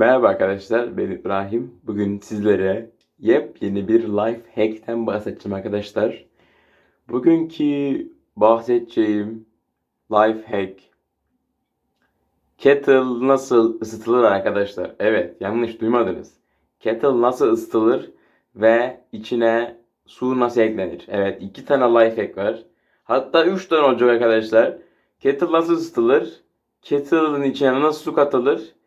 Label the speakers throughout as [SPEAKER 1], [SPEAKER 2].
[SPEAKER 1] Merhaba arkadaşlar, ben İbrahim. Bugün sizlere yepyeni bir life hack'ten bahsedeceğim arkadaşlar. Bugünkü bahsedeceğim life hack Kettle nasıl ısıtılır arkadaşlar? Evet, yanlış duymadınız. Kettle nasıl ısıtılır ve içine su nasıl eklenir? Evet, iki tane life hack var. Hatta üç tane olacak arkadaşlar. Kettle nasıl ısıtılır? Kettle'ın içine nasıl su katılır?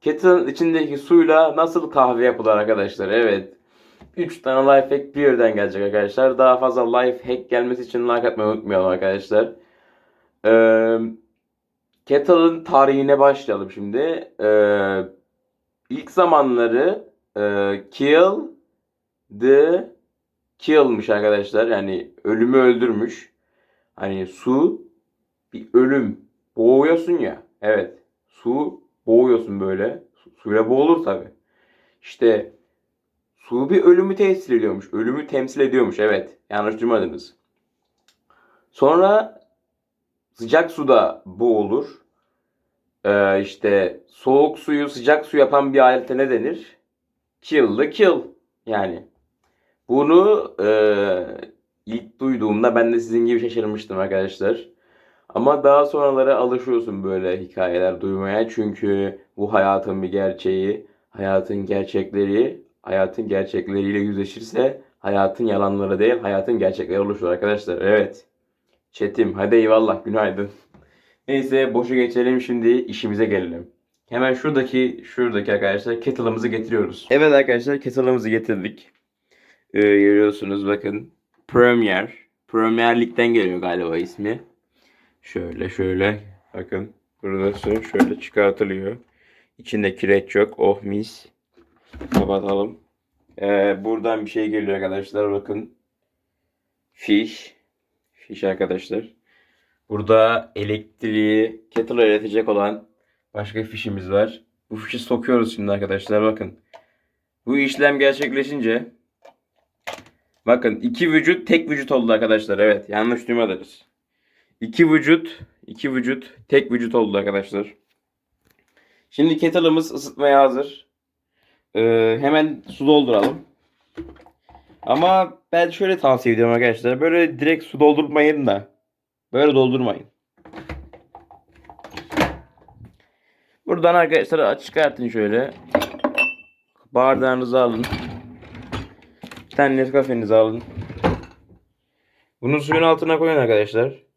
[SPEAKER 1] Kettle'ın içindeki suyla nasıl kahve yapılır arkadaşlar? Evet. 3 tane life hack bir yerden gelecek arkadaşlar. Daha fazla life hack gelmesi için like atmayı unutmayalım arkadaşlar. Ee, Kettle'ın tarihine başlayalım şimdi. Ee, ilk zamanları e, kill the kill'mış arkadaşlar. Yani ölümü öldürmüş. Hani su bir ölüm. Boğuyorsun ya. Evet. Su boğuyorsun böyle. Su- Suyla boğulur tabi. İşte su bir ölümü temsil ediyormuş. Ölümü temsil ediyormuş. Evet. Yanlış duymadınız. Sonra sıcak suda boğulur. Ee, işte soğuk suyu sıcak su yapan bir alete ne denir? Kill the kill. Yani bunu e, ilk duyduğumda ben de sizin gibi şaşırmıştım arkadaşlar. Ama daha sonraları alışıyorsun böyle hikayeler duymaya. Çünkü bu hayatın bir gerçeği, hayatın gerçekleri, hayatın gerçekleriyle yüzleşirse hayatın yalanları değil, hayatın gerçekleri oluşur arkadaşlar. Evet. Çetim, hadi eyvallah, günaydın. Neyse boşu geçelim şimdi işimize gelelim. Hemen şuradaki, şuradaki arkadaşlar kettle'ımızı getiriyoruz. Evet arkadaşlar kettle'ımızı getirdik. Ee, görüyorsunuz bakın. Premier. Premier Lig'den geliyor galiba ismi. Şöyle şöyle bakın burası şöyle çıkartılıyor. İçinde kireç yok. Oh mis. Kapatalım. Ee, buradan bir şey geliyor arkadaşlar bakın. Fiş. Fiş arkadaşlar. Burada elektriği kettle'a iletecek olan başka fişimiz var. Bu fişi sokuyoruz şimdi arkadaşlar bakın. Bu işlem gerçekleşince bakın iki vücut tek vücut oldu arkadaşlar. Evet yanlış duymadınız. İki vücut, iki vücut, tek vücut oldu arkadaşlar. Şimdi kettle'ımız ısıtmaya hazır. Ee, hemen su dolduralım. Ama ben şöyle tavsiye ediyorum arkadaşlar. Böyle direkt su doldurmayın da. Böyle doldurmayın. Buradan arkadaşlar çıkartın şöyle. Bardağınızı alın. Bir tane Nescafe'nizi alın. Bunu suyun altına koyun arkadaşlar.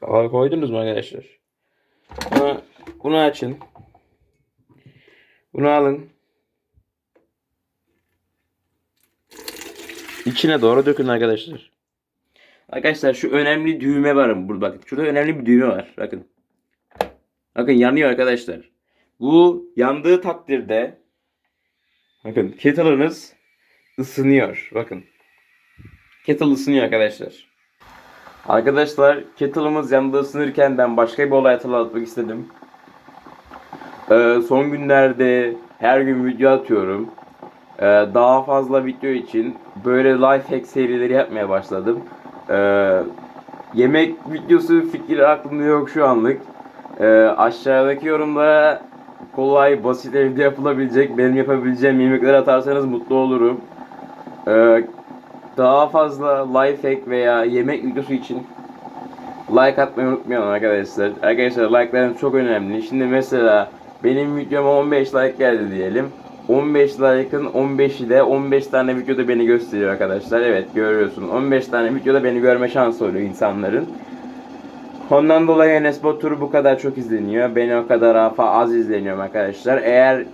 [SPEAKER 1] Kapağı koydunuz mu arkadaşlar? Bunu, bunu açın. Bunu alın. İçine doğru dökün arkadaşlar. Arkadaşlar şu önemli düğme var burada bakın. Şurada önemli bir düğme var. Bakın. Bakın yanıyor arkadaşlar. Bu yandığı takdirde bakın kettle'ınız ısınıyor. Bakın. Kettle ısınıyor arkadaşlar. Arkadaşlar kettle'ımız yanında ısınırken ben başka bir olay hatırlatmak istedim. Ee, son günlerde her gün video atıyorum. Ee, daha fazla video için böyle life hack serileri yapmaya başladım. Ee, yemek videosu fikri aklımda yok şu anlık. Ee, aşağıdaki yorumlara kolay, basit evde yapılabilecek, benim yapabileceğim yemekler atarsanız mutlu olurum. Ee, daha fazla life hack veya yemek videosu için like atmayı unutmayalım arkadaşlar. Arkadaşlar like'larınız çok önemli. Şimdi mesela benim videoma 15 like geldi diyelim. 15 like'ın 15'i de 15 tane videoda beni gösteriyor arkadaşlar. Evet görüyorsunuz. 15 tane videoda beni görme şansı oluyor insanların. Ondan dolayı Enes Batur bu kadar çok izleniyor. Beni o kadar az izleniyorum arkadaşlar. Eğer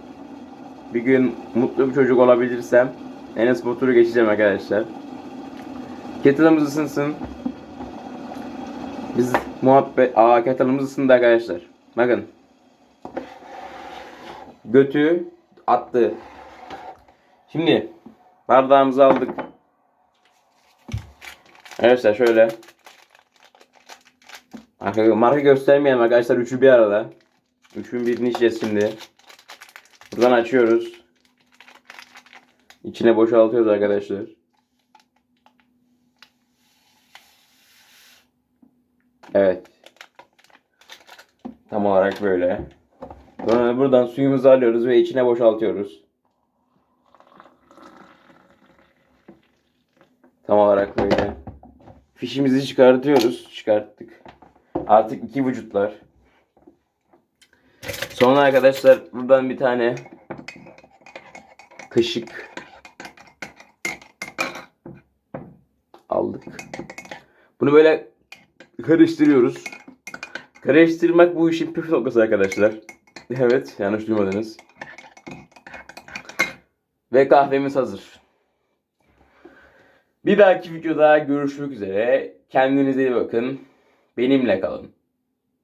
[SPEAKER 1] bir gün mutlu bir çocuk olabilirsem Enes Batur'u geçeceğim arkadaşlar. Kettle'ımız ısınsın. Biz muhabbet... Aa kettle'ımız ısındı arkadaşlar. Bakın. Götü attı. Şimdi bardağımızı aldık. Arkadaşlar şöyle. Marka göstermeyelim arkadaşlar. Üçü bir arada. Üçün birini içeceğiz şimdi. Buradan açıyoruz. İçine boşaltıyoruz arkadaşlar. Evet. Tam olarak böyle. Sonra buradan suyumuzu alıyoruz ve içine boşaltıyoruz. Tam olarak böyle. Fişimizi çıkartıyoruz. Çıkarttık. Artık iki vücutlar. Sonra arkadaşlar buradan bir tane kaşık aldık. Bunu böyle karıştırıyoruz. Karıştırmak bu işin püf noktası arkadaşlar. Evet, yanlış duymadınız. Ve kahvemiz hazır. Bir dahaki videoda görüşmek üzere. Kendinize iyi bakın. Benimle kalın.